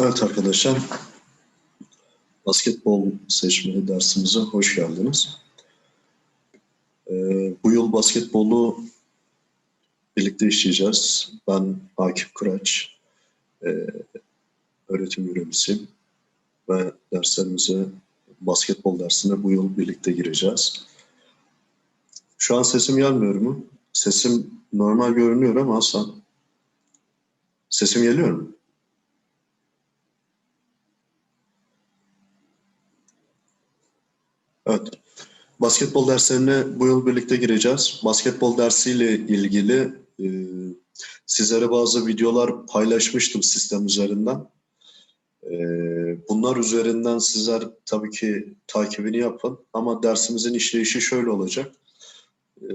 Evet arkadaşlar, basketbol seçmeli dersimize hoş geldiniz. Ee, bu yıl basketbolu birlikte işleyeceğiz. Ben Akif Kıraç, ee, öğretim görevlisiyim ve derslerimize, basketbol dersine bu yıl birlikte gireceğiz. Şu an sesim gelmiyor mu? Sesim normal görünüyor ama Hasan, sesim geliyor mu? Evet. Basketbol derslerine bu yıl birlikte gireceğiz. Basketbol dersiyle ilgili e, sizlere bazı videolar paylaşmıştım sistem üzerinden. E, bunlar üzerinden sizler tabii ki takibini yapın. Ama dersimizin işleyişi şöyle olacak. E,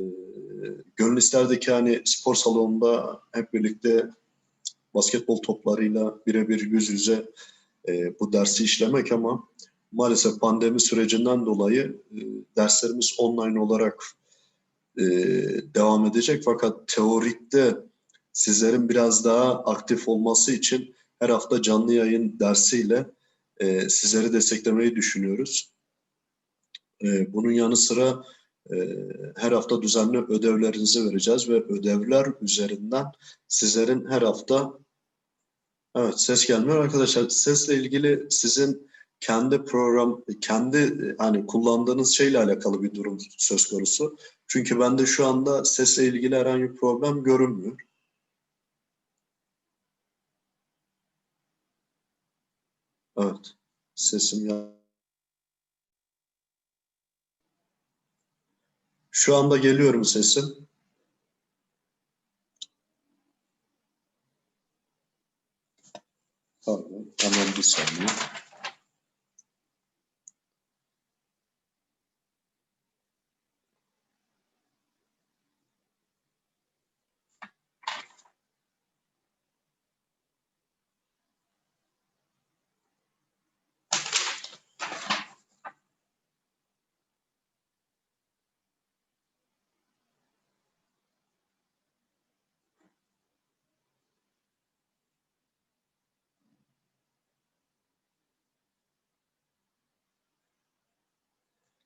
gönül isterdi ki hani spor salonunda hep birlikte basketbol toplarıyla birebir yüz yüze e, bu dersi işlemek ama maalesef pandemi sürecinden dolayı e, derslerimiz online olarak e, devam edecek. Fakat teorikte sizlerin biraz daha aktif olması için her hafta canlı yayın dersiyle e, sizleri desteklemeyi düşünüyoruz. E, bunun yanı sıra e, her hafta düzenli ödevlerinizi vereceğiz ve ödevler üzerinden sizlerin her hafta Evet ses gelmiyor arkadaşlar. Sesle ilgili sizin kendi program, kendi hani kullandığınız şeyle alakalı bir durum söz konusu. Çünkü bende şu anda sesle ilgili herhangi bir problem görünmüyor. Evet, sesim ya. Şu anda geliyorum sesim. Pardon, hemen bir saniye.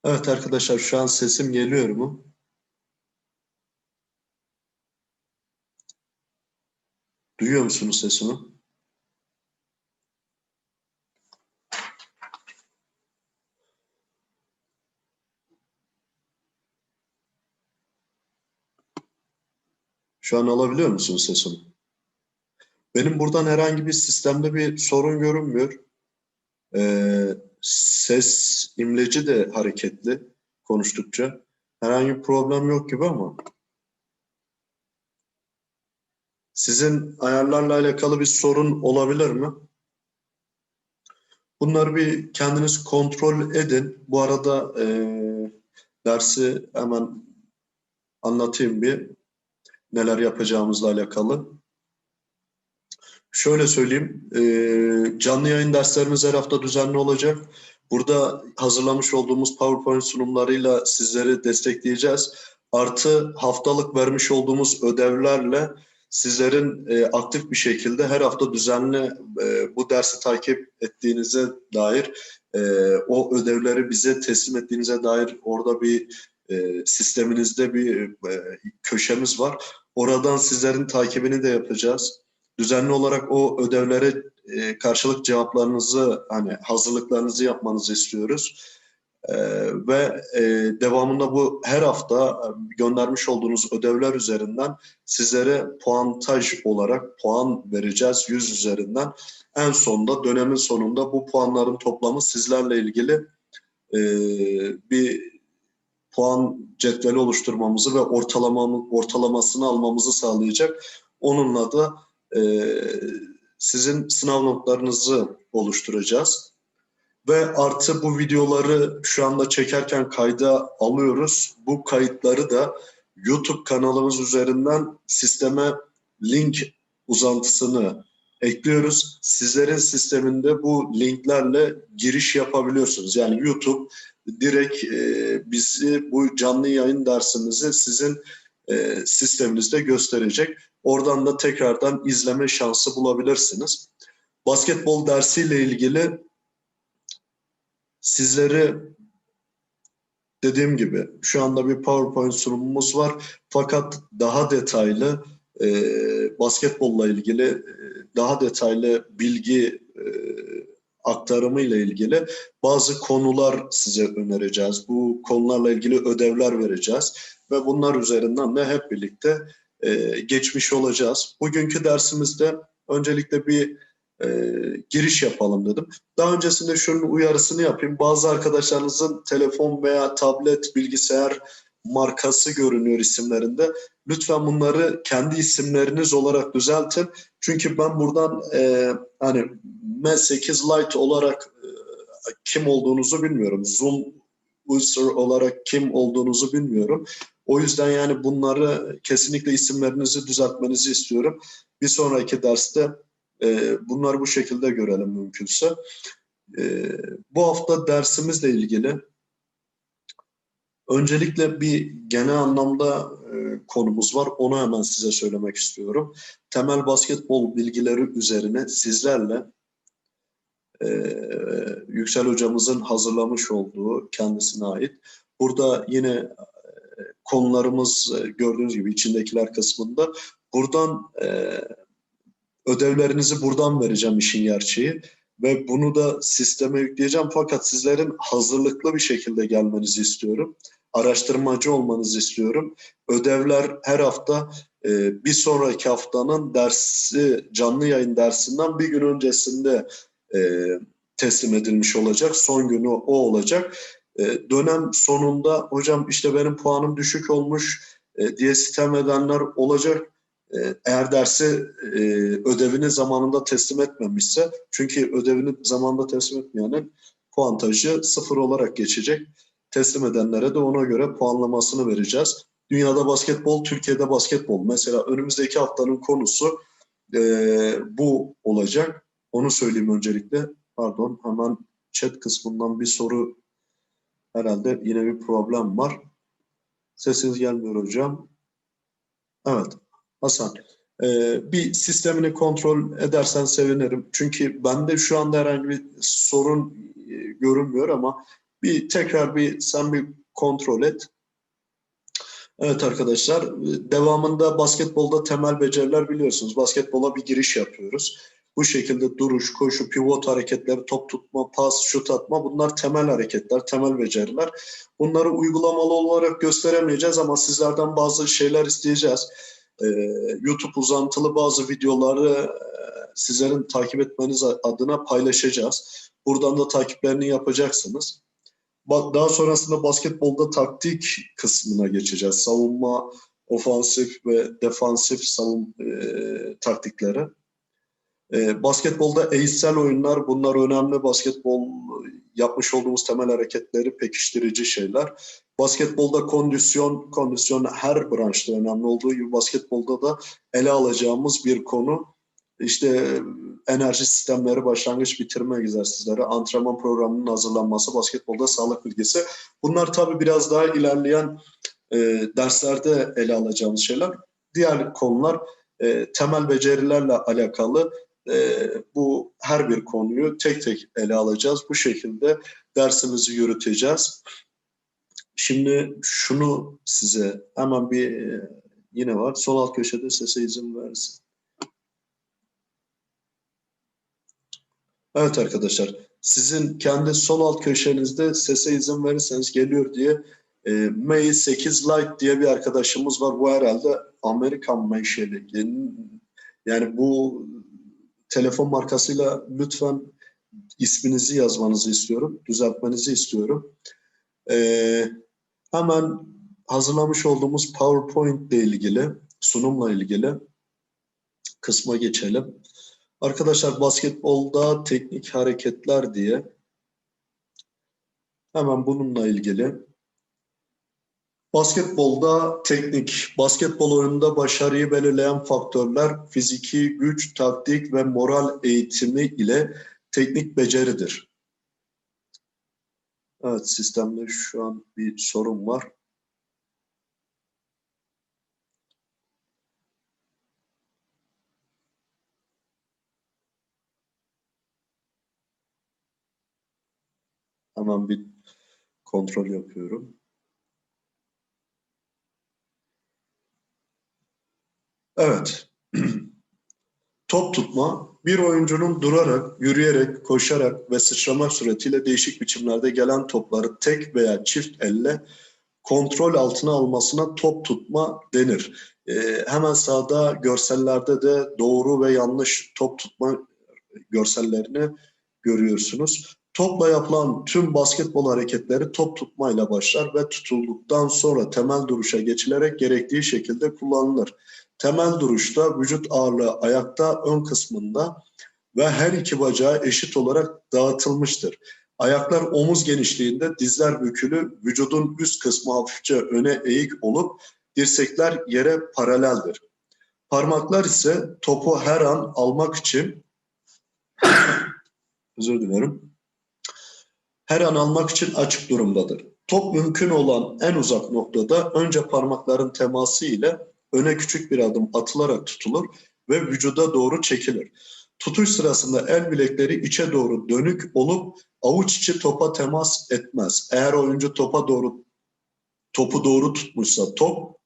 Evet arkadaşlar şu an sesim geliyor mu? Duyuyor musunuz sesimi? Şu an alabiliyor musunuz sesimi? Benim buradan herhangi bir sistemde bir sorun görünmüyor. Ee, ses imleci de hareketli konuştukça. Herhangi bir problem yok gibi ama sizin ayarlarla alakalı bir sorun olabilir mi? Bunları bir kendiniz kontrol edin. Bu arada e, dersi hemen anlatayım bir neler yapacağımızla alakalı. Şöyle söyleyeyim, e, canlı yayın derslerimiz her hafta düzenli olacak. Burada hazırlamış olduğumuz PowerPoint sunumlarıyla sizleri destekleyeceğiz. Artı haftalık vermiş olduğumuz ödevlerle sizlerin e, aktif bir şekilde her hafta düzenli e, bu dersi takip ettiğinize dair, e, o ödevleri bize teslim ettiğinize dair orada bir e, sisteminizde bir e, köşemiz var. Oradan sizlerin takibini de yapacağız düzenli olarak o ödevlere e, karşılık cevaplarınızı hani hazırlıklarınızı yapmanızı istiyoruz. E, ve e, devamında bu her hafta e, göndermiş olduğunuz ödevler üzerinden sizlere puantaj olarak puan vereceğiz 100 üzerinden. En sonunda dönemin sonunda bu puanların toplamı sizlerle ilgili e, bir puan cetveli oluşturmamızı ve ortalama, ortalamasını almamızı sağlayacak. Onunla da e, sizin sınav notlarınızı oluşturacağız. Ve artı bu videoları şu anda çekerken kayda alıyoruz. Bu kayıtları da YouTube kanalımız üzerinden sisteme link uzantısını ekliyoruz. Sizlerin sisteminde bu linklerle giriş yapabiliyorsunuz. Yani YouTube direkt e, bizi bu canlı yayın dersimizi sizin e, sisteminizde gösterecek. Oradan da tekrardan izleme şansı bulabilirsiniz. basketbol dersiyle ilgili sizleri dediğim gibi şu anda bir PowerPoint sunumumuz var. Fakat daha detaylı e, basketbolla ilgili e, daha detaylı bilgi aktarımı ile ilgili bazı konular size önereceğiz. Bu konularla ilgili ödevler vereceğiz ve bunlar üzerinden de hep birlikte e, geçmiş olacağız. Bugünkü dersimizde öncelikle bir e, giriş yapalım dedim. Daha öncesinde şunun uyarısını yapayım. Bazı arkadaşlarınızın telefon veya tablet, bilgisayar markası görünüyor isimlerinde. Lütfen bunları kendi isimleriniz olarak düzeltin. Çünkü ben buradan e, hani M8 Lite olarak e, kim olduğunuzu bilmiyorum. Zoom user olarak kim olduğunuzu bilmiyorum. O yüzden yani bunları kesinlikle isimlerinizi düzeltmenizi istiyorum. Bir sonraki derste e, bunları bu şekilde görelim mümkünse. E, bu hafta dersimizle ilgili öncelikle bir genel anlamda e, konumuz var. Onu hemen size söylemek istiyorum. Temel basketbol bilgileri üzerine sizlerle e, Yüksel hocamızın hazırlamış olduğu kendisine ait. Burada yine e, konularımız e, gördüğünüz gibi içindekiler kısmında. Buradan e, ödevlerinizi buradan vereceğim işin gerçeği ve bunu da sisteme yükleyeceğim fakat sizlerin hazırlıklı bir şekilde gelmenizi istiyorum. Araştırmacı olmanızı istiyorum. Ödevler her hafta e, bir sonraki haftanın dersi canlı yayın dersinden bir gün öncesinde e, teslim edilmiş olacak. Son günü o olacak. E, dönem sonunda hocam işte benim puanım düşük olmuş e, diye sitem edenler olacak. E, eğer dersi e, ödevini zamanında teslim etmemişse çünkü ödevini zamanında teslim etmeyenin puantajı sıfır olarak geçecek. Teslim edenlere de ona göre puanlamasını vereceğiz. Dünyada basketbol, Türkiye'de basketbol. Mesela önümüzdeki haftanın konusu e, bu olacak. Onu söyleyeyim öncelikle. Pardon hemen chat kısmından bir soru herhalde yine bir problem var. Sesiniz gelmiyor hocam. Evet Hasan. E, bir sistemini kontrol edersen sevinirim. Çünkü bende şu anda herhangi bir sorun e, görünmüyor ama bir tekrar bir sen bir kontrol et. Evet arkadaşlar, devamında basketbolda temel beceriler biliyorsunuz. Basketbola bir giriş yapıyoruz. Bu şekilde duruş, koşu, pivot hareketleri, top tutma, pas, şut atma bunlar temel hareketler, temel beceriler. Bunları uygulamalı olarak gösteremeyeceğiz ama sizlerden bazı şeyler isteyeceğiz. Ee, YouTube uzantılı bazı videoları e, sizlerin takip etmeniz adına paylaşacağız. Buradan da takiplerini yapacaksınız. Daha sonrasında basketbolda taktik kısmına geçeceğiz. Savunma, ofansif ve defansif savun e, taktikleri. E, basketbolda eğitsel oyunlar bunlar önemli. Basketbol yapmış olduğumuz temel hareketleri pekiştirici şeyler. Basketbolda kondisyon, kondisyon her branşta önemli olduğu gibi basketbolda da ele alacağımız bir konu. İşte enerji sistemleri, başlangıç bitirme egzersizleri, antrenman programının hazırlanması, basketbolda sağlık bilgisi. Bunlar tabii biraz daha ilerleyen e, derslerde ele alacağımız şeyler. Diğer konular e, temel becerilerle alakalı e, bu her bir konuyu tek tek ele alacağız. Bu şekilde dersimizi yürüteceğiz. Şimdi şunu size hemen bir e, yine var. Sol alt köşede sese izin versin. Evet arkadaşlar, sizin kendi sol alt köşenizde sese izin verirseniz geliyor diye e, May 8 Lite diye bir arkadaşımız var. Bu herhalde Amerikan menşeli. Yani bu telefon markasıyla lütfen isminizi yazmanızı istiyorum, düzeltmenizi istiyorum. Ee, hemen hazırlamış olduğumuz PowerPoint ile ilgili, sunumla ilgili kısma geçelim. Arkadaşlar basketbolda teknik hareketler diye hemen bununla ilgili Basketbolda teknik, basketbol oyununda başarıyı belirleyen faktörler fiziki güç, taktik ve moral eğitimi ile teknik beceridir. Evet sistemde şu an bir sorun var. Hemen bir kontrol yapıyorum. Evet. Top tutma bir oyuncunun durarak, yürüyerek, koşarak ve sıçramak suretiyle değişik biçimlerde gelen topları tek veya çift elle kontrol altına almasına top tutma denir. Ee, hemen sağda görsellerde de doğru ve yanlış top tutma görsellerini görüyorsunuz. Topla yapılan tüm basketbol hareketleri top tutmayla başlar ve tutulduktan sonra temel duruşa geçilerek gerektiği şekilde kullanılır. Temel duruşta vücut ağırlığı ayakta ön kısmında ve her iki bacağı eşit olarak dağıtılmıştır. Ayaklar omuz genişliğinde, dizler bükülü, vücudun üst kısmı hafifçe öne eğik olup dirsekler yere paraleldir. Parmaklar ise topu her an almak için özür dilerim. Her an almak için açık durumdadır. Top mümkün olan en uzak noktada önce parmakların teması ile öne küçük bir adım atılarak tutulur ve vücuda doğru çekilir. Tutuş sırasında el bilekleri içe doğru dönük olup avuç içi topa temas etmez. Eğer oyuncu topa doğru topu doğru tutmuşsa top,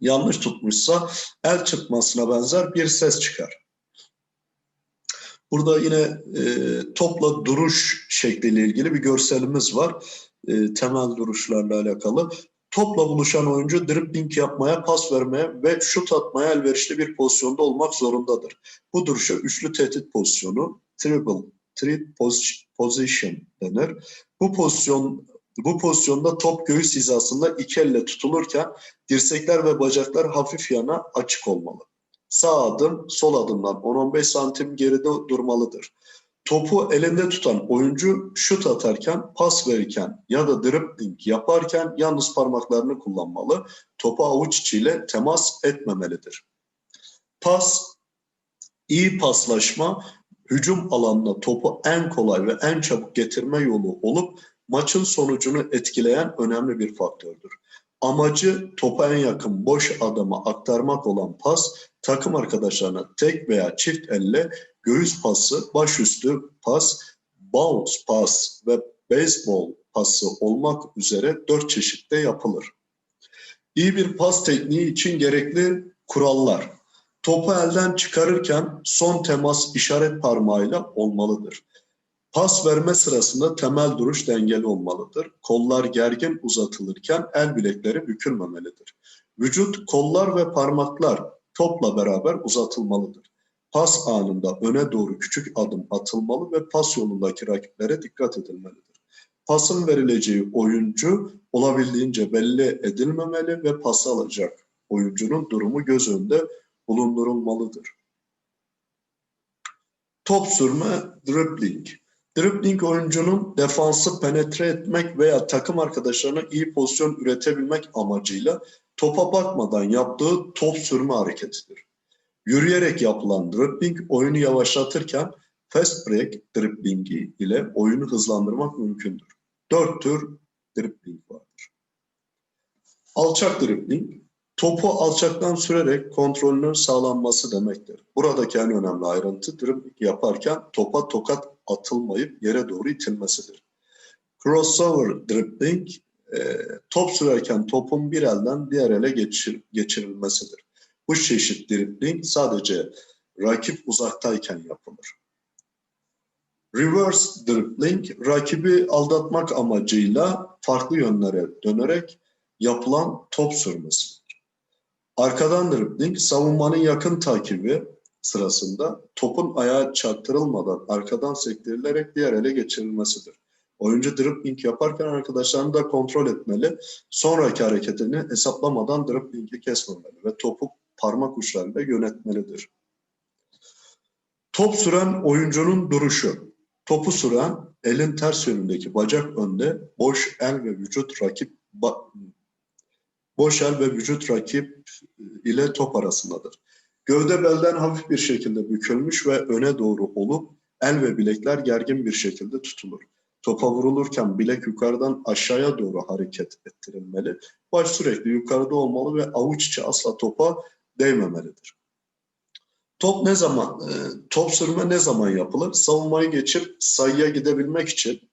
yanlış tutmuşsa el çırpmasına benzer bir ses çıkar. Burada yine e, topla duruş şekliyle ilgili bir görselimiz var. E, temel duruşlarla alakalı. Topla buluşan oyuncu dribbling yapmaya, pas vermeye ve şut atmaya elverişli bir pozisyonda olmak zorundadır. Bu duruşa üçlü tehdit pozisyonu, triple, threat position denir. Bu pozisyon bu pozisyonda top göğüs hizasında iki elle tutulurken dirsekler ve bacaklar hafif yana açık olmalı. Sağ adım sol adımdan 10-15 santim geride durmalıdır. Topu elinde tutan oyuncu şut atarken, pas verirken ya da dribbling yaparken yalnız parmaklarını kullanmalı. Topu avuç içiyle temas etmemelidir. Pas, iyi paslaşma, hücum alanına topu en kolay ve en çabuk getirme yolu olup maçın sonucunu etkileyen önemli bir faktördür. Amacı topa en yakın boş adama aktarmak olan pas, takım arkadaşlarına tek veya çift elle göğüs pası, başüstü pas, bounce pas ve baseball pası olmak üzere dört çeşitte yapılır. İyi bir pas tekniği için gerekli kurallar. Topu elden çıkarırken son temas işaret parmağıyla olmalıdır. Pas verme sırasında temel duruş dengeli olmalıdır. Kollar gergin uzatılırken el bilekleri bükülmemelidir. Vücut, kollar ve parmaklar topla beraber uzatılmalıdır. Pas anında öne doğru küçük adım atılmalı ve pas yolundaki rakiplere dikkat edilmelidir. Pasın verileceği oyuncu olabildiğince belli edilmemeli ve pası alacak oyuncunun durumu göz önünde bulundurulmalıdır. Top sürme, dribbling. Dribbling oyuncunun defansı penetre etmek veya takım arkadaşlarına iyi pozisyon üretebilmek amacıyla topa bakmadan yaptığı top sürme hareketidir. Yürüyerek yapılan dribbling oyunu yavaşlatırken fast break dribblingi ile oyunu hızlandırmak mümkündür. Dört tür dribbling vardır. Alçak dribbling, topu alçaktan sürerek kontrolünün sağlanması demektir. Buradaki en önemli ayrıntı dribbling yaparken topa tokat atılmayıp yere doğru itilmesidir. Crossover dribbling, e, top sürerken topun bir elden diğer ele geçir, geçirilmesidir. Bu çeşit dribbling sadece rakip uzaktayken yapılır. Reverse dribbling, rakibi aldatmak amacıyla farklı yönlere dönerek yapılan top sürmesidir. Arkadan dribbling, savunmanın yakın takibi sırasında topun ayağa çarptırılmadan arkadan sektirilerek diğer ele geçirilmesidir. Oyuncu dribbling yaparken arkadaşlarını da kontrol etmeli. Sonraki hareketini hesaplamadan dribbling'i kesmemeli ve topu parmak uçlarıyla yönetmelidir. Top süren oyuncunun duruşu. Topu süren elin ters yönündeki bacak önde, boş el ve vücut rakip boş el ve vücut rakip ile top arasındadır. Gövde belden hafif bir şekilde bükülmüş ve öne doğru olup el ve bilekler gergin bir şekilde tutulur. Topa vurulurken bilek yukarıdan aşağıya doğru hareket ettirilmeli. Baş sürekli yukarıda olmalı ve avuç içi asla topa değmemelidir. Top ne zaman, e, top sürme ne zaman yapılır? Savunmayı geçip sayıya gidebilmek için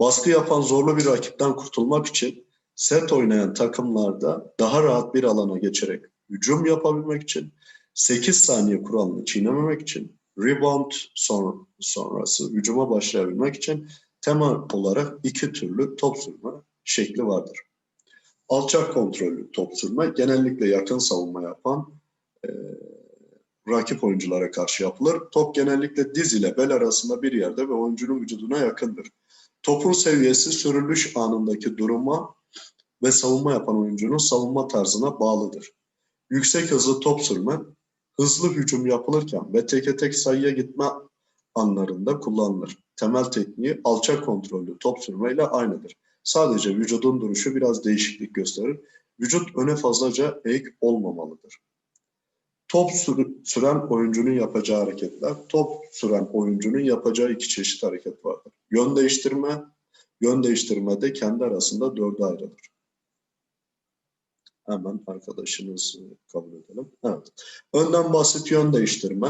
Baskı yapan zorlu bir rakipten kurtulmak için set oynayan takımlarda daha rahat bir alana geçerek hücum yapabilmek için 8 saniye kuralını çiğnememek için rebound son, sonrası hücuma başlayabilmek için temel olarak iki türlü top sürme şekli vardır. Alçak kontrollü top sürme genellikle yakın savunma yapan e, rakip oyunculara karşı yapılır. Top genellikle diz ile bel arasında bir yerde ve oyuncunun vücuduna yakındır. Topun seviyesi sürülüş anındaki duruma ve savunma yapan oyuncunun savunma tarzına bağlıdır. Yüksek hızlı top sürme, hızlı hücum yapılırken ve teke tek sayıya gitme anlarında kullanılır. Temel tekniği alçak kontrollü top sürmeyle aynıdır. Sadece vücudun duruşu biraz değişiklik gösterir. Vücut öne fazlaca eğik olmamalıdır. Top süren oyuncunun yapacağı hareketler, top süren oyuncunun yapacağı iki çeşit hareket vardır. Yön değiştirme, yön değiştirmede kendi arasında dörde ayrılır. Hemen arkadaşınızı kabul edelim. Evet. Önden basit yön değiştirme,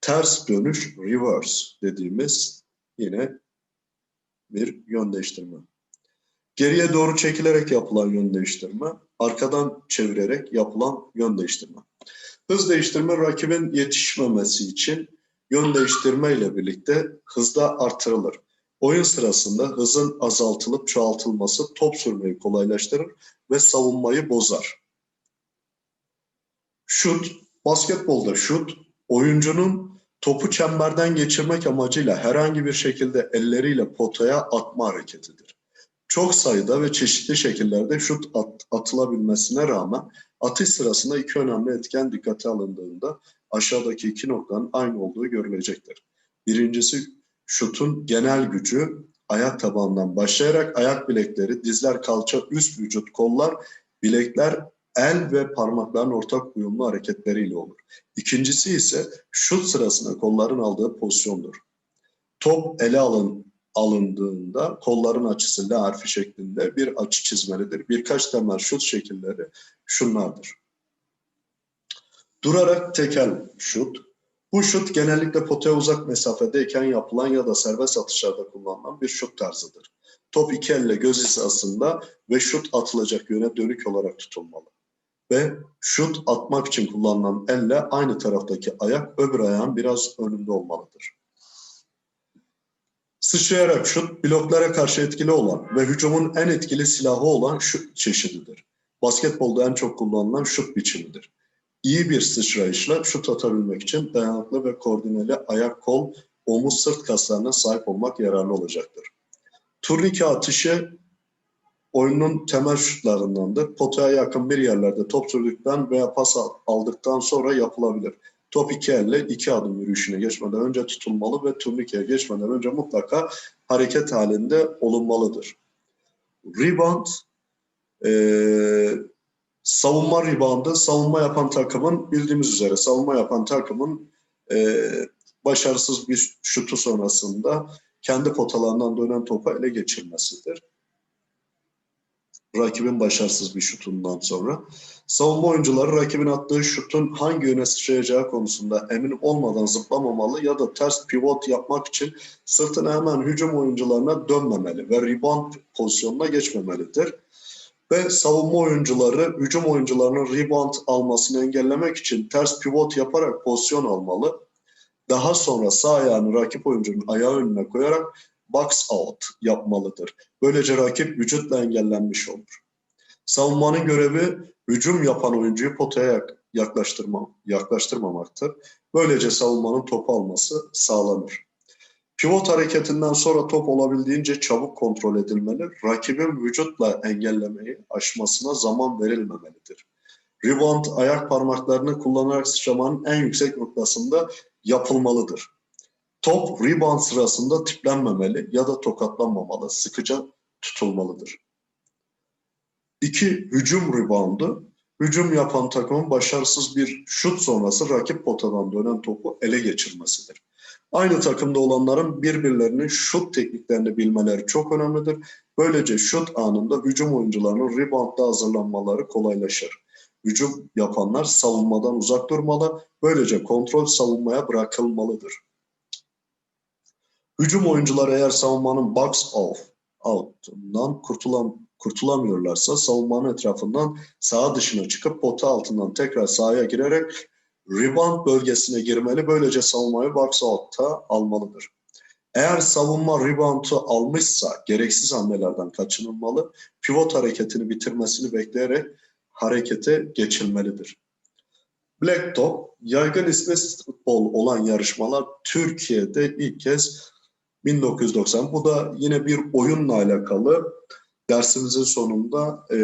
ters dönüş, reverse dediğimiz yine bir yön değiştirme. Geriye doğru çekilerek yapılan yön değiştirme, arkadan çevirerek yapılan yön değiştirme. Hız değiştirme rakibin yetişmemesi için yön değiştirme ile birlikte hızda artırılır. Oyun sırasında hızın azaltılıp çoğaltılması top sürmeyi kolaylaştırır ve savunmayı bozar. Şut, basketbolda şut, oyuncunun topu çemberden geçirmek amacıyla herhangi bir şekilde elleriyle potaya atma hareketidir. Çok sayıda ve çeşitli şekillerde şut at- atılabilmesine rağmen atış sırasında iki önemli etken dikkate alındığında aşağıdaki iki noktanın aynı olduğu görülecektir. Birincisi şutun genel gücü ayak tabanından başlayarak ayak bilekleri, dizler, kalça, üst vücut, kollar, bilekler, el ve parmakların ortak uyumlu hareketleriyle olur. İkincisi ise şut sırasında kolların aldığı pozisyondur. Top ele alın, alındığında kolların açısı L harfi şeklinde bir açı çizmelidir. Birkaç temel şut şekilleri şunlardır. Durarak tekel şut. Bu şut genellikle potaya uzak mesafedeyken yapılan ya da serbest atışlarda kullanılan bir şut tarzıdır. Top iki elle göz hizasında ve şut atılacak yöne dönük olarak tutulmalı. Ve şut atmak için kullanılan elle aynı taraftaki ayak öbür ayağın biraz önünde olmalıdır. Sıçrayarak şut bloklara karşı etkili olan ve hücumun en etkili silahı olan şut çeşididir. Basketbolda en çok kullanılan şut biçimidir. İyi bir sıçrayışla şut atabilmek için dayanıklı ve koordineli ayak, kol, omuz, sırt kaslarına sahip olmak yararlı olacaktır. Turnike atışı oyunun temel şutlarındandır. Potaya yakın bir yerlerde top sürdükten veya pas aldıktan sonra yapılabilir. Top iki elle iki adım yürüyüşüne geçmeden önce tutulmalı ve turnikeye geçmeden önce mutlaka hareket halinde olunmalıdır. Rebound, eee savunma reboundı, savunma yapan takımın bildiğimiz üzere savunma yapan takımın eee, başarısız bir şutu sonrasında kendi potalarından dönen topu ele geçirmesidir. Rakibin başarısız bir şutundan sonra. Savunma oyuncuları rakibin attığı şutun hangi yöne sıçrayacağı konusunda emin olmadan zıplamamalı ya da ters pivot yapmak için sırtını hemen hücum oyuncularına dönmemeli ve rebound pozisyonuna geçmemelidir. Ve savunma oyuncuları hücum oyuncularının rebound almasını engellemek için ters pivot yaparak pozisyon almalı. Daha sonra sağ ayağını rakip oyuncunun ayağı önüne koyarak box out yapmalıdır. Böylece rakip vücutla engellenmiş olur. Savunmanın görevi hücum yapan oyuncuyu potaya yak- yaklaştırma, yaklaştırmamaktır. Böylece savunmanın topu alması sağlanır. Pivot hareketinden sonra top olabildiğince çabuk kontrol edilmeli. Rakibin vücutla engellemeyi aşmasına zaman verilmemelidir. Rebound ayak parmaklarını kullanarak sıçramanın en yüksek noktasında yapılmalıdır. Top rebound sırasında tiplenmemeli ya da tokatlanmamalı, sıkıca tutulmalıdır. İki, hücum reboundu. Hücum yapan takımın başarısız bir şut sonrası rakip potadan dönen topu ele geçirmesidir. Aynı takımda olanların birbirlerinin şut tekniklerini bilmeleri çok önemlidir. Böylece şut anında hücum oyuncularının reboundda hazırlanmaları kolaylaşır. Hücum yapanlar savunmadan uzak durmalı. Böylece kontrol savunmaya bırakılmalıdır. Hücum oyuncuları eğer savunmanın box off out'undan kurtulam, kurtulamıyorlarsa savunmanın etrafından saha dışına çıkıp pota altından tekrar sahaya girerek rebound bölgesine girmeli. Böylece savunmayı box out'ta almalıdır. Eğer savunma rebound'u almışsa gereksiz hamlelerden kaçınılmalı. Pivot hareketini bitirmesini bekleyerek harekete geçilmelidir. Black Top, yaygın ismi futbol olan yarışmalar Türkiye'de ilk kez 1990. Bu da yine bir oyunla alakalı dersimizin sonunda e,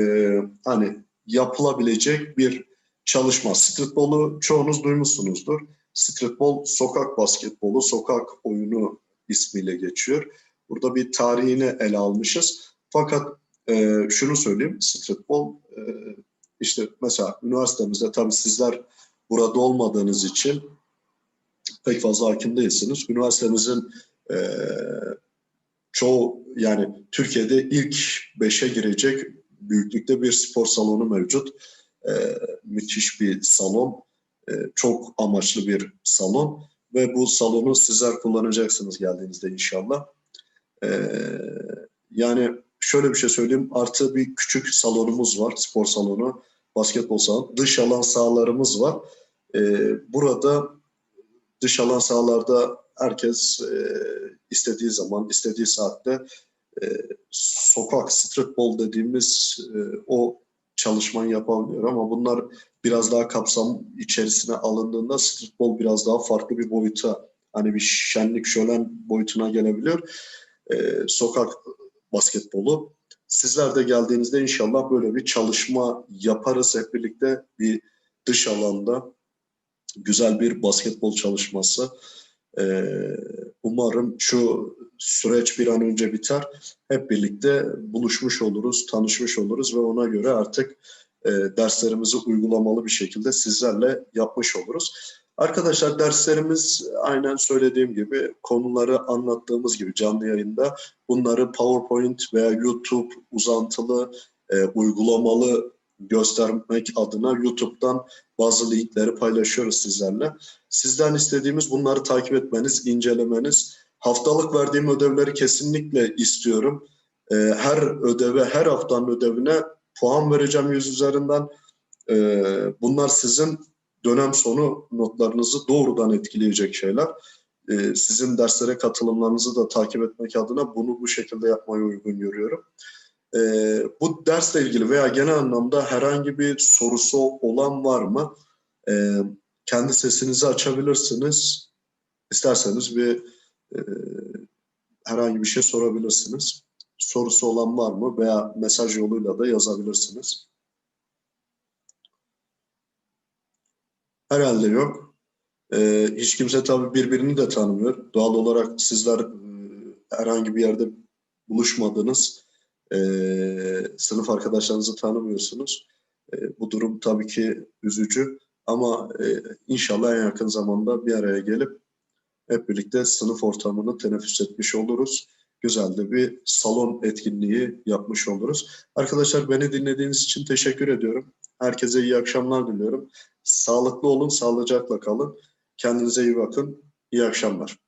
hani yapılabilecek bir çalışma. Streetball'u çoğunuz duymuşsunuzdur. Streetball sokak basketbolu, sokak oyunu ismiyle geçiyor. Burada bir tarihini ele almışız. Fakat e, şunu söyleyeyim, streetball e, işte mesela üniversitemizde tabii sizler burada olmadığınız için pek fazla hakim değilsiniz. Üniversitemizin e, çoğu yani Türkiye'de ilk beşe girecek büyüklükte bir spor salonu mevcut. E, müthiş bir salon, e, çok amaçlı bir salon ve bu salonu sizler kullanacaksınız geldiğinizde inşallah. E, yani şöyle bir şey söyleyeyim, artı bir küçük salonumuz var, spor salonu, basketbol salonu, dış alan sahalarımız var. E, burada dış alan sahalarda herkes e, istediği zaman, istediği saatte e, sokak streetball dediğimiz e, o çalışmayı yapabiliyor ama bunlar biraz daha kapsam içerisine alındığında streetball biraz daha farklı bir boyuta hani bir şenlik şölen boyutuna gelebiliyor. E, sokak basketbolu. Sizler de geldiğinizde inşallah böyle bir çalışma yaparız hep birlikte bir dış alanda güzel bir basketbol çalışması. Ee, umarım şu süreç bir an önce biter. Hep birlikte buluşmuş oluruz, tanışmış oluruz ve ona göre artık e, derslerimizi uygulamalı bir şekilde sizlerle yapmış oluruz. Arkadaşlar derslerimiz aynen söylediğim gibi konuları anlattığımız gibi canlı yayında bunları PowerPoint veya YouTube uzantılı, e, uygulamalı göstermek adına YouTube'dan bazı linkleri paylaşıyoruz sizlerle. Sizden istediğimiz bunları takip etmeniz, incelemeniz. Haftalık verdiğim ödevleri kesinlikle istiyorum. Ee, her ödeve, her haftanın ödevine puan vereceğim yüz üzerinden. Ee, bunlar sizin dönem sonu notlarınızı doğrudan etkileyecek şeyler. Ee, sizin derslere katılımlarınızı da takip etmek adına bunu bu şekilde yapmayı uygun görüyorum. Ee, bu dersle ilgili veya genel anlamda herhangi bir sorusu olan var mı? Ee, kendi sesinizi açabilirsiniz. İsterseniz bir e, herhangi bir şey sorabilirsiniz. Sorusu olan var mı veya mesaj yoluyla da yazabilirsiniz. Herhalde yok. Ee, hiç kimse tabii birbirini de tanımıyor. Doğal olarak sizler e, herhangi bir yerde buluşmadınız. E, sınıf arkadaşlarınızı tanımıyorsunuz. E, bu durum tabii ki üzücü. Ama e, inşallah en yakın zamanda bir araya gelip hep birlikte sınıf ortamını teneffüs etmiş oluruz. Güzel de bir salon etkinliği yapmış oluruz. Arkadaşlar beni dinlediğiniz için teşekkür ediyorum. Herkese iyi akşamlar diliyorum. Sağlıklı olun, sağlıcakla kalın. Kendinize iyi bakın. İyi akşamlar.